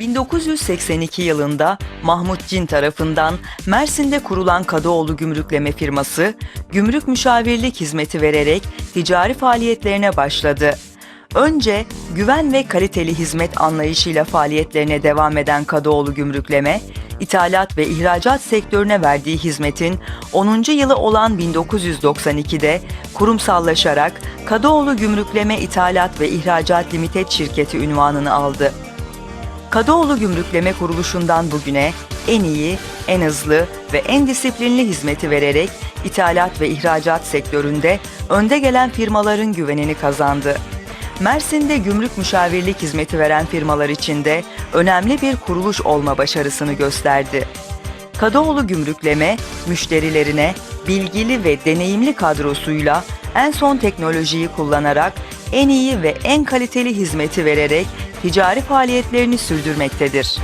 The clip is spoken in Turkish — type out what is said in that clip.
1982 yılında Mahmut Cin tarafından Mersin'de kurulan Kadıoğlu Gümrükleme firması, gümrük müşavirlik hizmeti vererek ticari faaliyetlerine başladı. Önce güven ve kaliteli hizmet anlayışıyla faaliyetlerine devam eden Kadıoğlu Gümrükleme, ithalat ve ihracat sektörüne verdiği hizmetin 10. yılı olan 1992'de kurumsallaşarak Kadıoğlu Gümrükleme İthalat ve İhracat Limited şirketi ünvanını aldı. Kadıoğlu Gümrükleme kuruluşundan bugüne en iyi, en hızlı ve en disiplinli hizmeti vererek ithalat ve ihracat sektöründe önde gelen firmaların güvenini kazandı. Mersin'de gümrük müşavirlik hizmeti veren firmalar içinde önemli bir kuruluş olma başarısını gösterdi. Kadıoğlu Gümrükleme, müşterilerine bilgili ve deneyimli kadrosuyla en son teknolojiyi kullanarak en iyi ve en kaliteli hizmeti vererek ticari faaliyetlerini sürdürmektedir.